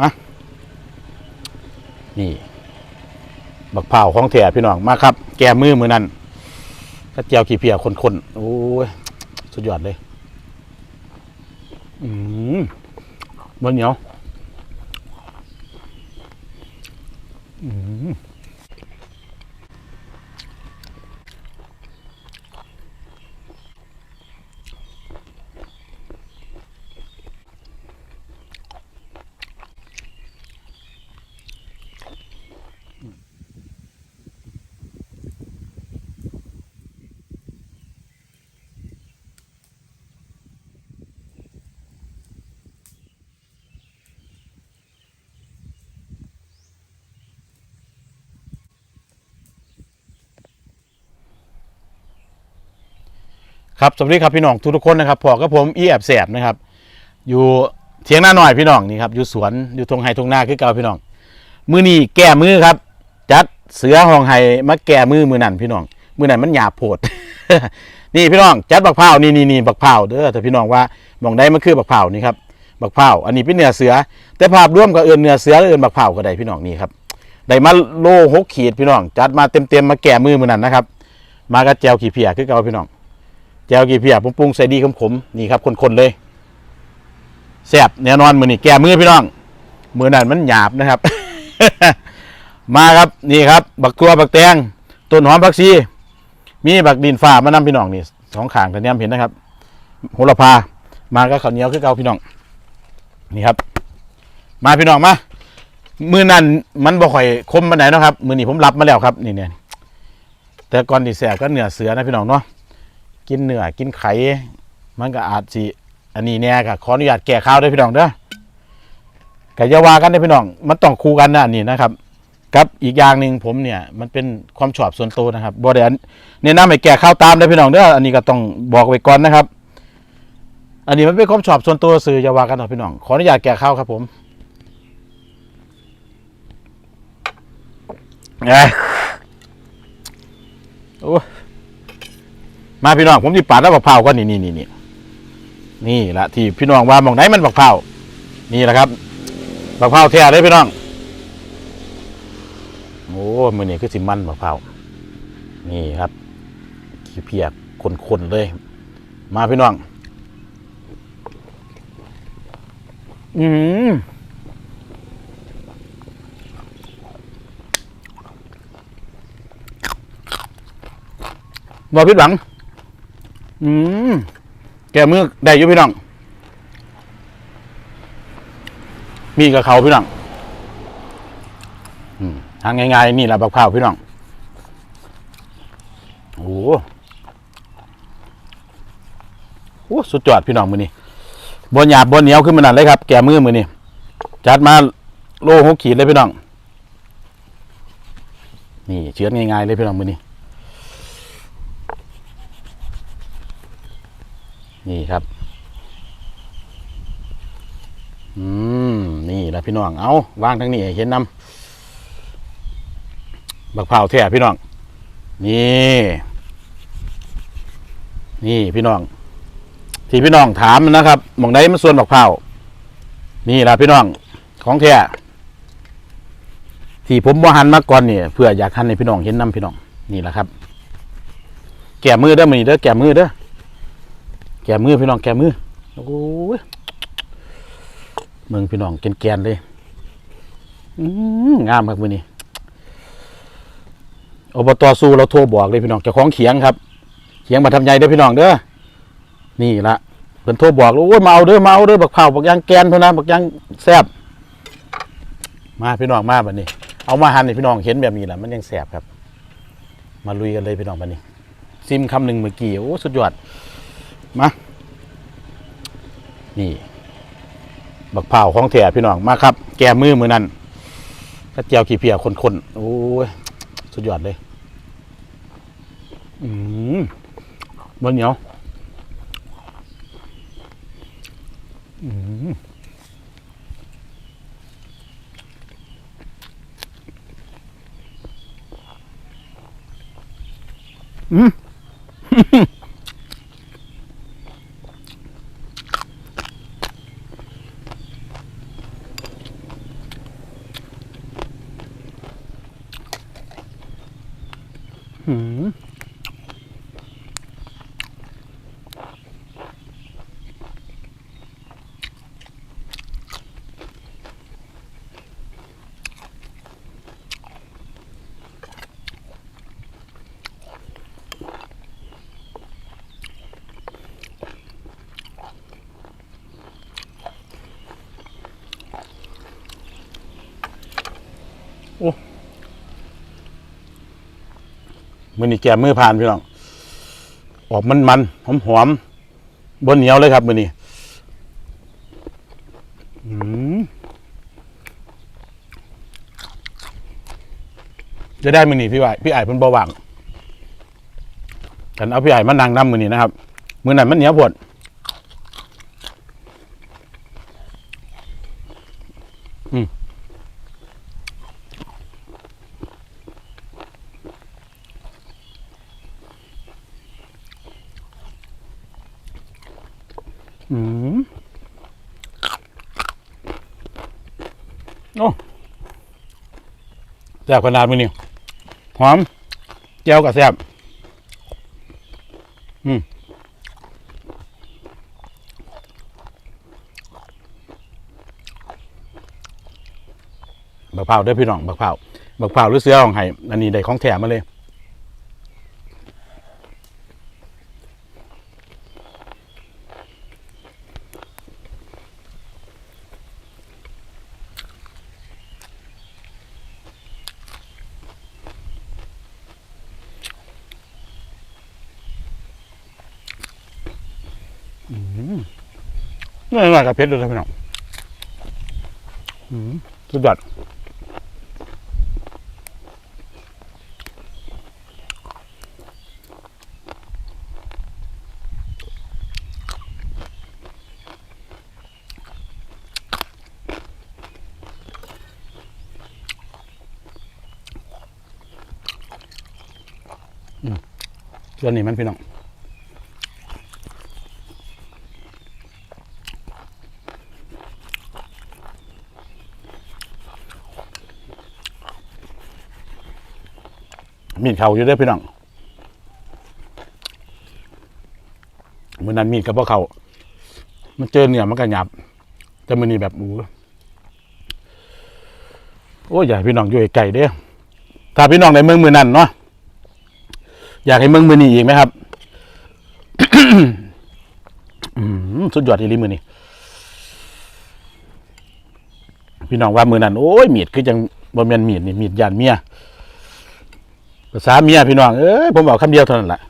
มานี่ บักเผาของแถพี่น้องมาครับ แกมือมือนั่นก็เจียวขี้เพียคนๆโอ้ยสุดยอดเลย อืมบนเหนียว อืม ครับสวัสดีครับพี่น้องทุกทุกๆคนนะครับพอกับผมอีแอบแสบนะครับ อยู่เถียงหน้าหน่อยพี่น้องนี่ครับอยู่สวนอยู่ทงไฮทงนาคือเก่าพี่น้อง มือนี่แก้มือครับ จัดเสือห้องไฮมาแก้มือมือนั่นพี่น้อง มือนั่นมันหยาบโพด นี่พี่น้องจัดบักเผานี่นี่นี่บักเผาเด้อแต่พี่น้องว่ามองได้มันคือบักเผานี่ครับบักเผาอันนี้เป็นเนื้อเสือ แต่ภาพร่วมกับเอื่นเนื้อเสือหรือเอื่นบักเผาก็ได้พี่น้องนี่ครับได้มาโลหกขีดพี่น้อง จัดมาเต็มเต็มๆมาแก้มือมือนั่นนะครับ มากับแจวขี้เพียคือเก่าพี่น้อง แจวกี่เพียปรุงปรุงใส่ดีขมๆนี่ครับคนๆเลยแซ่บแน่นอนมือนี่แก้มือพี่น้องมือนั่นมันหยาบนะครับ มาครับนี่ครับ บักตัวบักแตงต้นหอมผักชีมีบักดินฟ้ามานำพี่น้องนี่สองขางกันเนี่ยเห็นนะครับโหระพามาก็ข้าวเหนียวคือเก่าพี่น้อง นี่ครับ มาพี่น้องมามือนั่นมันบ่ค่อยคมปาไหนนะครับมือนี่ผมรับมาแล้วครับ นี่เนี่ยแต่ก่อนที่แสบก็เหนือเสือนะพี่น้องเนาะ กินเนื้อกินไข่มันก็อาจสิอันนี้เนี่ยก็ขออนุญาตแก้ข่าวด้วยพี่น้องเด้อก็อย่าว่ากันเด้พี่น้อง มันต้องคู่กันนะอันนี้นะครับกับอีกอย่างหนึ่งผมเนี่ยมันเป็นความชอบส่วนตัวนะครับบ่ได้อันแนะนำให้แก้ข่าวตามเด้พี่น้องเด้ออันนี้ก็ต้องบอกไว้ก่อนนะครับ อันนี้มันเป็นความชอบส่วนตัวสื่ออย่าว่ากันเถอะพี่น้องขออนุญาตแก้ข่าวครับผมโอ้ มาพี่น้องผมที่ปาดแล้วบักเผาก็นี่นี่นี่นี่นี่ละที่พี่น้องว่ามองไหนมันบักเผานี่แหละครับบักเผาแท้เลยพี่น้องโอ้มือนี่คือสิมันบักเผานี่ครับขี้เพียกคนๆเลย มาพี่น้อง อืมบ่ผิดหวัง อืมแกมือได้อยู่พี่น้อง มีกับเขาพี่น้องอทางง่ายๆนี่แหละบักข้าวพี่น้องโอ้โหสุดยอดพี่น้องมือนี้บนหยาบบนเหนียวขึ้นมานั่นเลยครับ แกมือมือนี้จัดมาโลหกขีดเลยพี่น้อง นี่เชื้อง่ายๆเลยพี่น้องมือนี้ นี่ครับ อืม นี่แหละพี่น้อง เอาวางทั้งนี้ให้เห็นนำบักเผาแท้พี่น้อง นี่ นี่พี่น้อง ที่พี่น้องถามนะครับมองใดมันส่วนบักเผานี่แหละพี่น้อง ของแท้ที่ผมบ่หันมาก่อนเนี่ยเพื่ออยากหันให้พี่น้องเห็นนำพี่น้อง นี่แหละครับ แก่มือเด้อมือเด้อแก่มือเด้อ แกมือพี่น้องแกมือโอ้ยเมืองพี่น้องแกนๆเลยอื้องามครับมือนี้อบตสู้เราโทรบอกเลยพี่น้องเจ้าของเขียงครับ เขียงมาทำใหญ่เด้อพี่น้องเด้อนี่ละเพิ่นโทรบอกโอ้ยมาเอาเด้อมาเอาเด้อบักเผาบักยางแกนเท่านั้นบักยางแซบมาพี่น้องมาบัดนี้ เอามาหั่นให้พี่น้องเห็นแบบนี้แหละมันยังแสบครับ มาลุยกันเลยพี่น้องบัดนี้ซิมคำหนึ่งเมื่อกี้โอ้สุดยอดมา นี่ บักเผาของแถพี่น้องมาครับ แกมือมือนั่นก็เจียวขี้เพียคนๆโอ้ยสุดยอดเลย อืมบนเหนียวอืมอืม หื มือนี่แกมือผ่านพี่น้องออกมันมันหอมหอมๆบนเหนียวเลยครับมือนี้จะได้มือนี่พี่ไอ้พี่ไอ้เพิ่นเบาหวานกันเอาพี่ไอ้มานั่งน้ำมือนี่นะครับมือไหนมันเหนียวปวด อืมโอ้แซ่บขนาดมือนี่หอมแก้วกับแซ่บอืมบักเผาวเด้อพี่น้องบักเผาวบักเผาวหรือเสือของไห้อันนี้ได้ของแถมมาเลย นี่นกับเพชรเลยนพี่น้องสุดยอดอืมส่วนนี้มันพี่น้อง มีดเขาอยู่เด้พี่น้องเมื่อนั้นมีดกับพวกเขามันเจอเนี่ยมันก็หยับแต่มันนี่แบบอู้โอ้ยอยากให้พี่น้องอยู่ไกลเด้ถ้าพี่น้องในเมืองมือนั้นเนาะอยากให้เมืองมือนี้อีกไหมครับสุดยอดอีลีมือนี้พี่น้องว่ามือนั้นโอ้ยมีดคือจังบ่แม่นมีดนี่มีดยานเมีย ภาษาเมียพี่น้องเอ้ยผมบอกคำเดียวเท่านั้นแหละ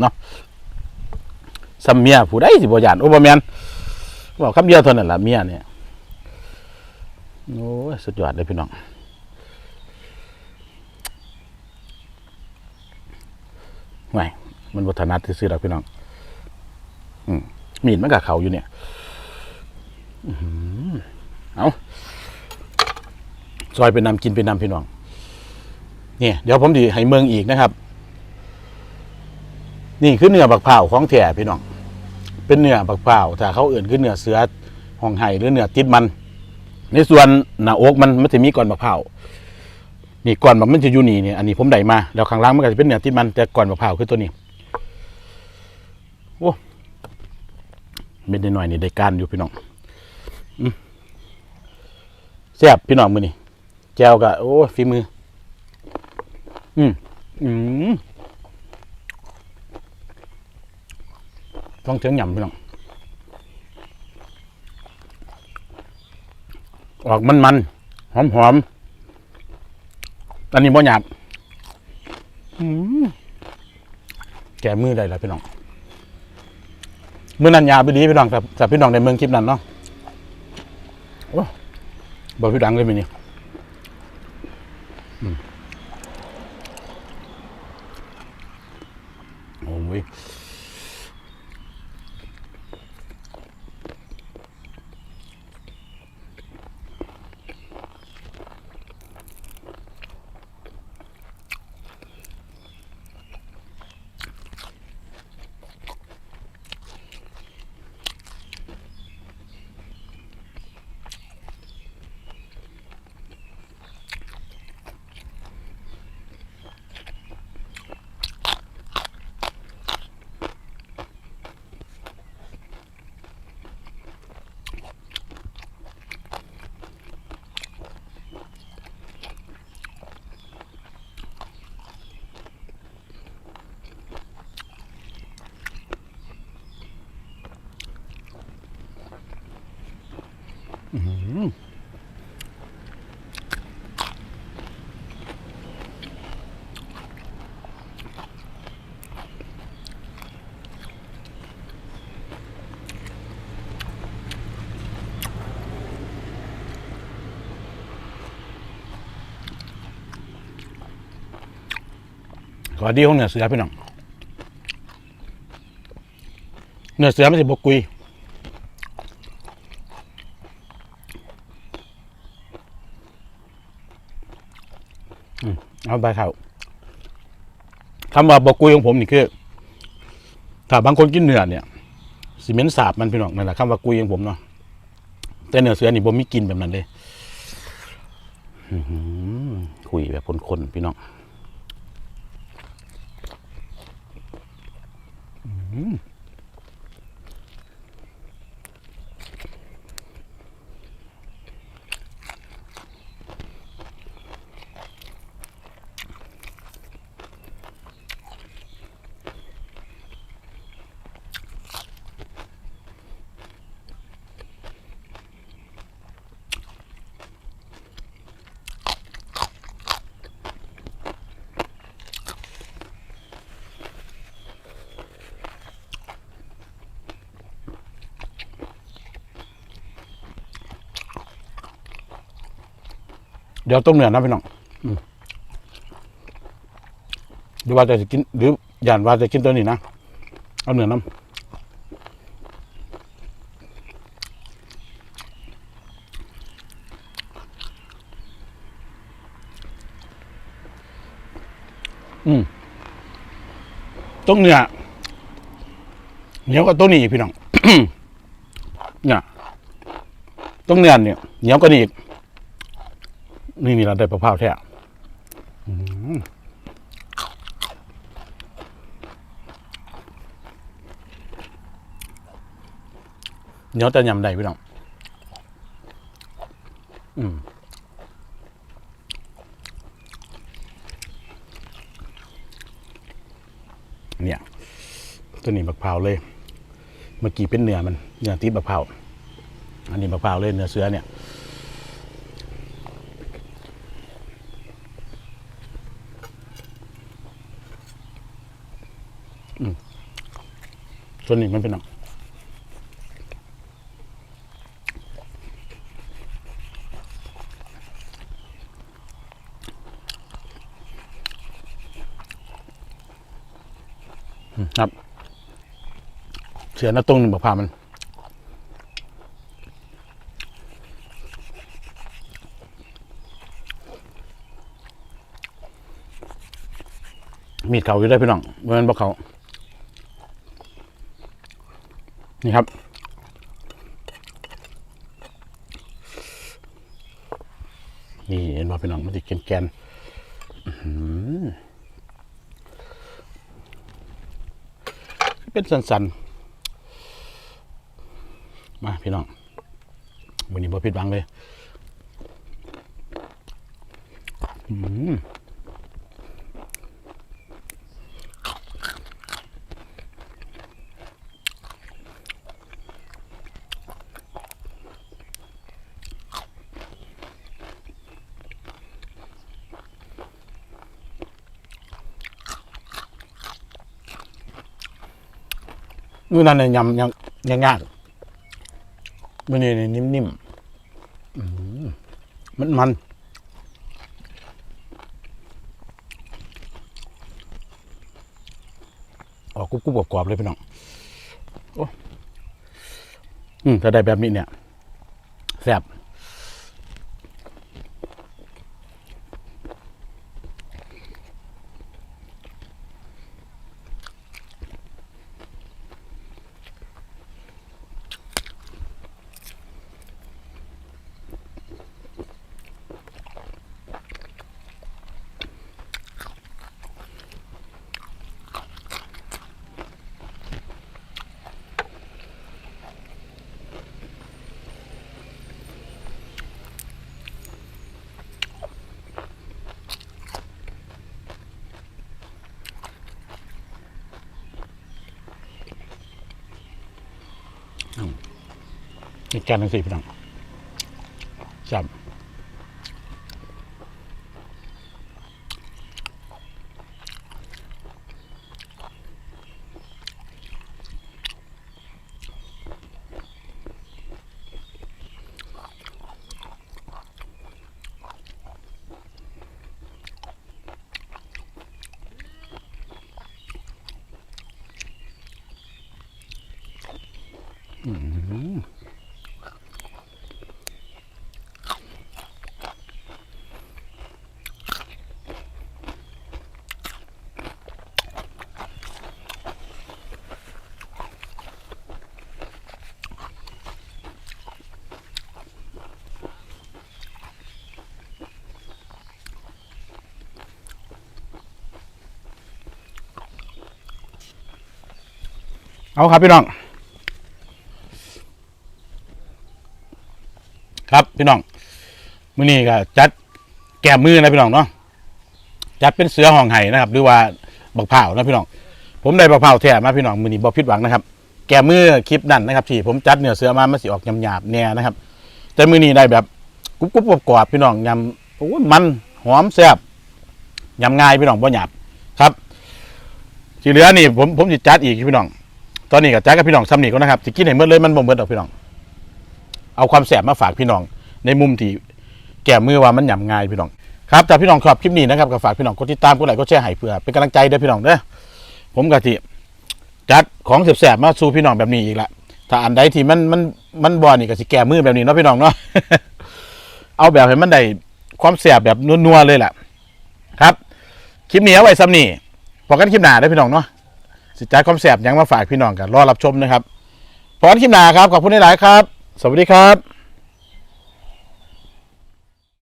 เนาะซัมเมียผู้ใดสิบ่ยานโอ้บ่แม่นบอกคำเดียวเท่านั้นแหละเมียเนี่ยโอ้สุดยอดเลยพี่น้องไม่มันวัฒนัดซื้อๆหรอกพี่น้องอืมมีดมันกับเขาอยู่เนี่ยอื้อหือเอา ซอยเป็นนำกินเป็นนำพี่น้องเนี่ยเดี๋ยวผมดีให้เมืองอีกนะครับ นี่คือเนื้อบักเผาของแถ่พี่น้อง เป็นเนื้อบักเผาวถ้าเขาเอื่นคือเนื้อเสือห้องไห้หรือเนื้อติดมัน ในส่วนหน้าอกมันมันจะมีก่อนบักเผานี่ก่อนบักมันจะอยู่นี่เนี่ยอันนี้ผมได้มาแล้วข้างล่างมันก็จะเป็นเนื้อติดมันแต่ก่อนบักเผาคือตัวนี้โอ้เม็ดน้อยนี่ได้การอยู่พี่น้องแซ่บพี่น้องมือนี่ แจวกะโอ้ฝีมือ อืมอืมต้องเทียงหยำพี่น้องออกมันมันหอมหอมๆอันนี้บ่หยาบอืมแกมือได้แล้วพี่น้องมือนันยาบไปดีพี่น้องแต่แต่พี่น้องในเมืองคลิปนั้นเนาะโอ้บ่พี่ดังเลยมีนี่ย อื้อหื อขอดีของเนื้อเสือพี่น้องเนื้อเสือมันสิบกุย อืม เอาใบข้าวคำว่าบอกกุยของผมนี่คือถ้าบางคนกินเนื้อเนี่ยซีเมนต์สาบมันพี่น้องนั่นแหละคำว่ากุยของผมเนาะแต่เนื้อเสือนี่ผมไมีกินแบบนั้นเลยคุยแบบคนๆพี่น้องอื ดี๋ยวต้มเนื้อนะพี่น้องหรือว่าจะกิน หรืออย่านว่าจะกินตัวนี้นะ เอาเนื้อน้ำอืมต้มเนื้อเหนียวกับตัวนี้อีกพี่น้องเนี่ยต้มเนื้อเนี่ยเหนียวกว่านี้อีก นี่นี่เราได้ปลาเผาวแท้เนียวแต่ยำได้พี่น้อง อืมเนี่ย ตัวนี้บักเผาวเลย เมื่อกี้เป็นเนื้อมันเนื้อตีบักเผาวอันนี้บักเผาวเลยเนื้อเสือเนี่ย ส่วนี้มันเป็นหนังครับ เสือหน้าตรงหนึ่งบอกพามันมีดเขาอยู่ได้พี่น้องเมื่อมันบอกเขา นี่ครับ นี่เห็นว่าพี่น้องมันจะแกนแกนๆเป็นสันๆ มาพี่น้องวันนี้บ่ผิดหวังเลย อืม มื้อนั้นเนี่ยยำยังยังยากมื้อนี้นี่นิ่มๆมันมันออกกรุบกรุบกรอบเลยพี่น้องโอ้อืมถ้าได้แบบนี้เนี่ยแซ่บ อีกจานหนสี่พี่น้องจับ嗯。Mm ม เอาครับพี่น้อง ครับพี่น้องมื้อนี้ก็จัดแก้มมือนะพี่น้องเนาะจัดเป็นเสือห้องไห้นะครับ หรือว่าบักเผานะพี่น้อง ผมได้บักเผาแท้มาพี่น้องมื้อนี้บ่ผิดหวังนะครับ แก้มือคลิปนั่นนะครับที่ผมจัดเนื้อเสือมามันสิออกหยาบๆแน่นะครับ แต่มื้อนี้ได้แบบกรุบๆกรอบพี่น้องยำโอ้ยมันหอมแซ่บยำง่ายพี่น้องบ่หยาบครับที่เหลือนี่ผมผมสิจัดอีกพี่น้อง ตอนนี้ก็จัดกับพี่น้องซ้ำนี่ก็นะครับสิกินให้หมดเลยมันบ่หมดดอกพี่น้อง เอาความแสบมาฝากพี่น้อง ในมุมที่แก่มือว่ามันหย่ำง่ายพี่น้องครับจากพี่น้องชอบคลิปนี้นะครับก็ฝากพี่น้องกดติดตามกดไลค์กดแชร์ให้เพื่อเป็นกำลังใจเด้อพี่น้องเด้อผมกะทิจัดของแสบๆมาสู่พี่น้องแบบนี้อีกละถ้าอันใดที่มันมันมันบอนี่ก็สิแก่มือแบบนี้เนาะพี่น้องเนาะเอาแบบให้มันได้ความแสบแบบนัวๆเลยแหละครับ คลิปนี้เอาไว้ซ้ำนี่พอกันคลิปหน้าได้พี่น้องเนาะ สิจ้าความแสบยังมาฝากพี่น้องกันรอรับชมนะครับพอกันคลิปหน้าครับขอบคุณหลายๆครับ สวัสดีครับ